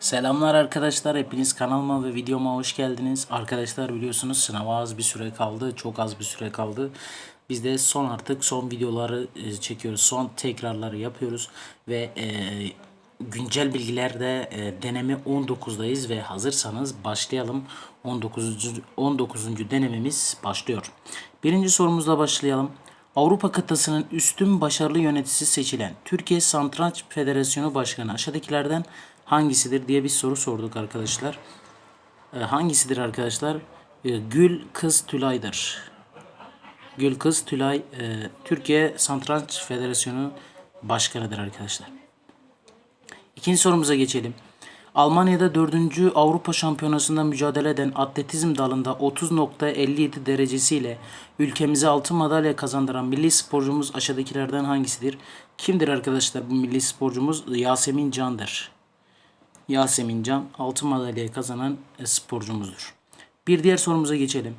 Selamlar arkadaşlar. Hepiniz kanalıma ve videoma hoş geldiniz. Arkadaşlar biliyorsunuz sınava az bir süre kaldı. Çok az bir süre kaldı. Biz de son artık son videoları e, çekiyoruz. Son tekrarları yapıyoruz. Ve e, güncel bilgilerde e, deneme 19'dayız ve hazırsanız başlayalım. 19. 19. denememiz başlıyor. Birinci sorumuzla başlayalım. Avrupa kıtasının üstün başarılı yöneticisi seçilen Türkiye Satranç Federasyonu Başkanı aşağıdakilerden hangisidir diye bir soru sorduk arkadaşlar. E, hangisidir arkadaşlar? E, Gül Kız Tülay'dır. Gül Kız Tülay e, Türkiye Satranç Federasyonu Başkanı'dır arkadaşlar. İkinci sorumuza geçelim. Almanya'da 4. Avrupa Şampiyonası'nda mücadele eden atletizm dalında 30.57 derecesiyle ülkemize altın madalya kazandıran milli sporcumuz aşağıdakilerden hangisidir? Kimdir arkadaşlar bu milli sporcumuz? Yasemin Can'dır. Yasemin Can altın madalyayı kazanan sporcumuzdur. Bir diğer sorumuza geçelim.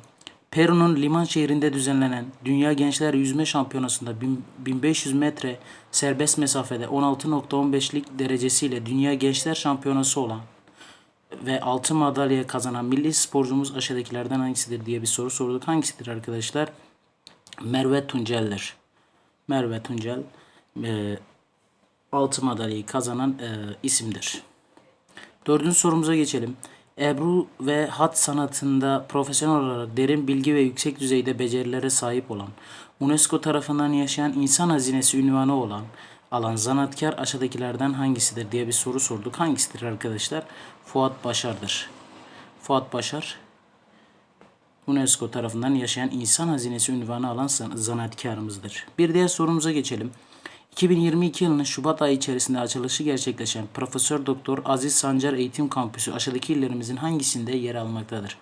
Peru'nun Liman şehrinde düzenlenen Dünya Gençler Yüzme Şampiyonası'nda 1500 metre serbest mesafede 16.15'lik derecesiyle Dünya Gençler Şampiyonası olan ve altın madalya kazanan milli sporcumuz aşağıdakilerden hangisidir diye bir soru sorduk. Hangisidir arkadaşlar? Merve Tuncel'dir. Merve Tuncel e, altın madalyayı kazanan e, isimdir. Dördüncü sorumuza geçelim. Ebru ve hat sanatında profesyonel olarak derin bilgi ve yüksek düzeyde becerilere sahip olan, UNESCO tarafından yaşayan insan hazinesi ünvanı olan alan zanatkar aşağıdakilerden hangisidir diye bir soru sorduk. Hangisidir arkadaşlar? Fuat Başar'dır. Fuat Başar UNESCO tarafından yaşayan insan hazinesi ünvanı alan zanaatkarımızdır. Bir diğer sorumuza geçelim. 2022 yılının Şubat ayı içerisinde açılışı gerçekleşen Profesör Doktor Aziz Sancar Eğitim Kampüsü aşağıdaki illerimizin hangisinde yer almaktadır?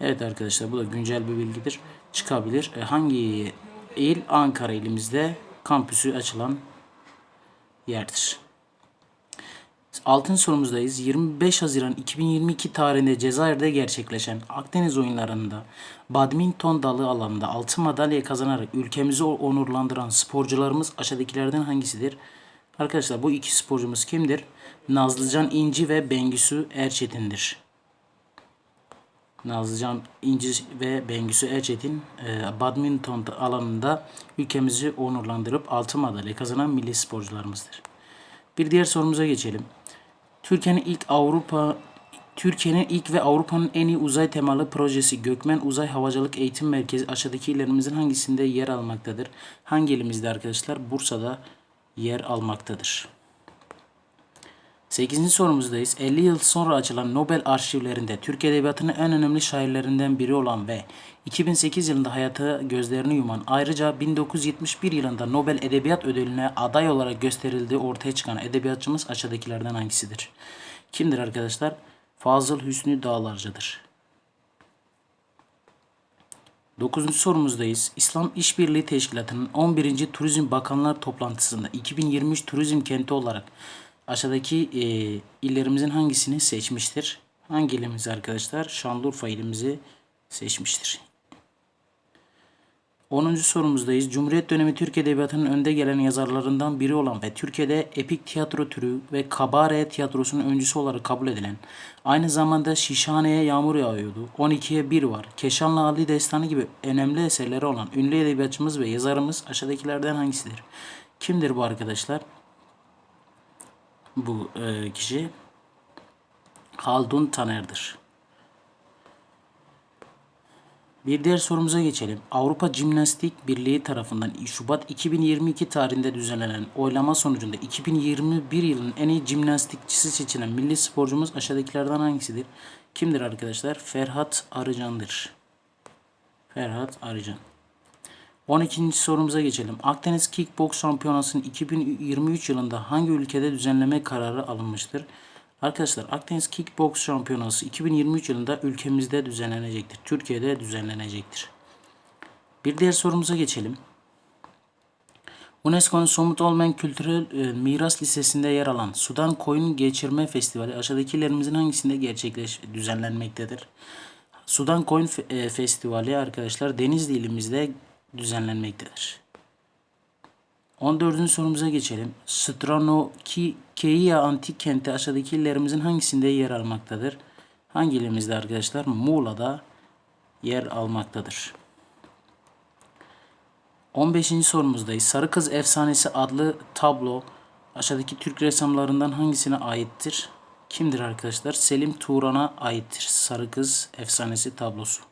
Evet arkadaşlar bu da güncel bir bilgidir. Çıkabilir. E, hangi il? Ankara ilimizde kampüsü açılan yerdir. Altın sorumuzdayız. 25 Haziran 2022 tarihinde Cezayir'de gerçekleşen Akdeniz oyunlarında badminton dalı alanında altın madalya kazanarak ülkemizi onurlandıran sporcularımız aşağıdakilerden hangisidir? Arkadaşlar bu iki sporcumuz kimdir? Nazlıcan İnci ve Bengüsü Erçetin'dir. Nazlıcan İnci ve Bengüsü Erçetin e, badminton alanında ülkemizi onurlandırıp altın madalya kazanan milli sporcularımızdır. Bir diğer sorumuza geçelim. Türkiye'nin ilk Avrupa Türkiye'nin ilk ve Avrupa'nın en iyi uzay temalı projesi Gökmen Uzay Havacılık Eğitim Merkezi aşağıdaki illerimizin hangisinde yer almaktadır? Hangi ilimizde arkadaşlar? Bursa'da yer almaktadır. 8. sorumuzdayız. 50 yıl sonra açılan Nobel arşivlerinde Türk Edebiyatı'nın en önemli şairlerinden biri olan ve 2008 yılında hayata gözlerini yuman ayrıca 1971 yılında Nobel Edebiyat Ödülüne aday olarak gösterildiği ortaya çıkan edebiyatçımız aşağıdakilerden hangisidir? Kimdir arkadaşlar? Fazıl Hüsnü Dağlarca'dır. 9. sorumuzdayız. İslam İşbirliği Teşkilatı'nın 11. Turizm Bakanlar Toplantısı'nda 2023 turizm kenti olarak aşağıdaki e, illerimizin hangisini seçmiştir? Hangi ilimiz arkadaşlar? Şanlıurfa ilimizi seçmiştir. 10. sorumuzdayız. Cumhuriyet dönemi Türk Edebiyatı'nın önde gelen yazarlarından biri olan ve Türkiye'de epik tiyatro türü ve kabare tiyatrosunun öncüsü olarak kabul edilen, aynı zamanda Şişhane'ye Yağmur Yağıyordu, 12'ye 1 var, Keşanlı Ali Destanı gibi önemli eserleri olan ünlü edebiyatçımız ve yazarımız aşağıdakilerden hangisidir? Kimdir bu arkadaşlar? Bu e, kişi Haldun Taner'dir. Bir diğer sorumuza geçelim. Avrupa Jimnastik Birliği tarafından Şubat 2022 tarihinde düzenlenen oylama sonucunda 2021 yılının en iyi jimnastikçisi seçilen milli sporcumuz aşağıdakilerden hangisidir? Kimdir arkadaşlar? Ferhat Arıcan'dır. Ferhat Arıcan. 12. sorumuza geçelim. Akdeniz Kickbox Şampiyonası'nın 2023 yılında hangi ülkede düzenleme kararı alınmıştır? Arkadaşlar Akdeniz Kickbox Şampiyonası 2023 yılında ülkemizde düzenlenecektir. Türkiye'de düzenlenecektir. Bir diğer sorumuza geçelim. UNESCO'nun somut olmayan kültürel e, miras listesinde yer alan Sudan Koyun Geçirme Festivali aşağıdakilerimizin hangisinde gerçekleş düzenlenmektedir? Sudan Koyun Fe e, Festivali arkadaşlar Denizli ilimizde düzenlenmektedir. 14. sorumuza geçelim. Stranokikeia antik kenti aşağıdaki illerimizin hangisinde yer almaktadır? Hangi ilimizde arkadaşlar? Muğla'da yer almaktadır. 15. sorumuzdayız. Sarı Kız Efsanesi adlı tablo aşağıdaki Türk ressamlarından hangisine aittir? Kimdir arkadaşlar? Selim Turan'a aittir. Sarı Kız Efsanesi tablosu.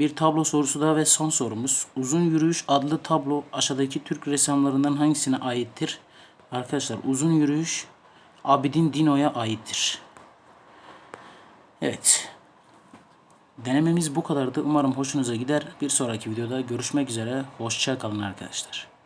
Bir tablo sorusu daha ve son sorumuz. Uzun Yürüyüş adlı tablo aşağıdaki Türk ressamlarından hangisine aittir? Arkadaşlar Uzun Yürüyüş Abidin Dino'ya aittir. Evet. Denememiz bu kadardı. Umarım hoşunuza gider. Bir sonraki videoda görüşmek üzere. Hoşça kalın arkadaşlar.